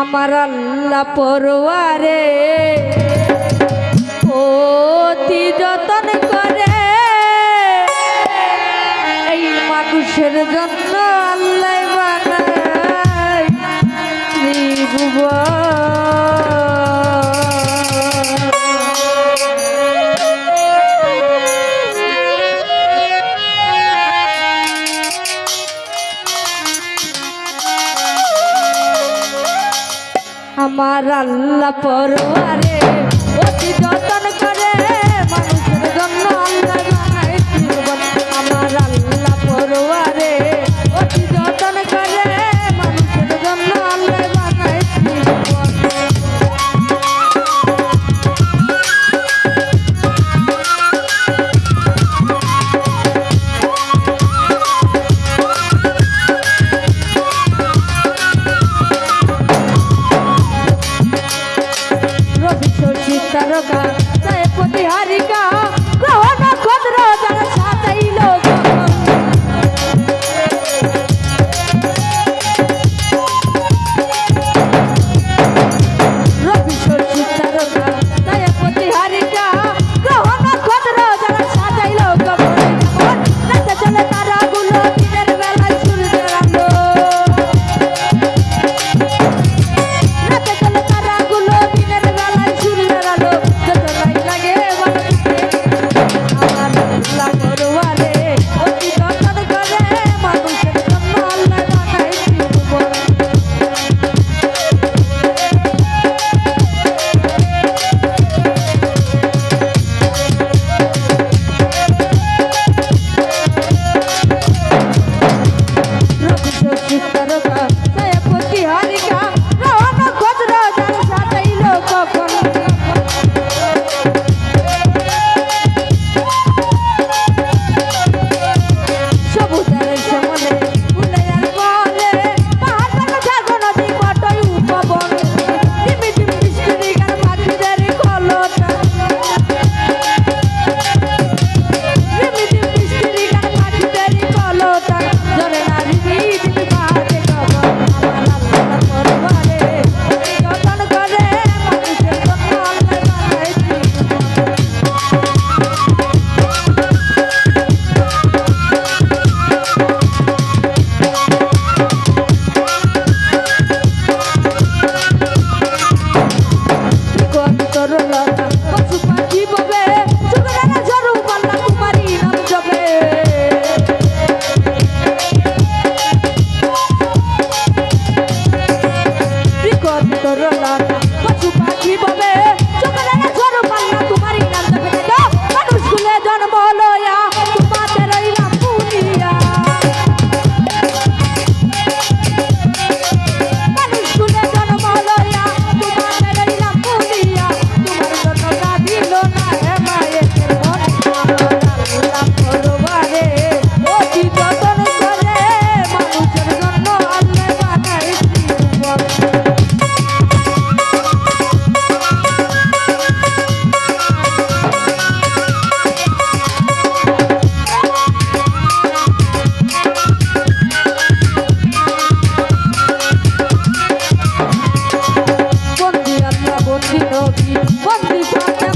আমার আল্লাহ পরে অতি যতন করে। এই মানুষের জন্য আল্লাহ বানায়। জীবন আমার আল্লাহ পরোয়ারে। নবী বন্দি পাতা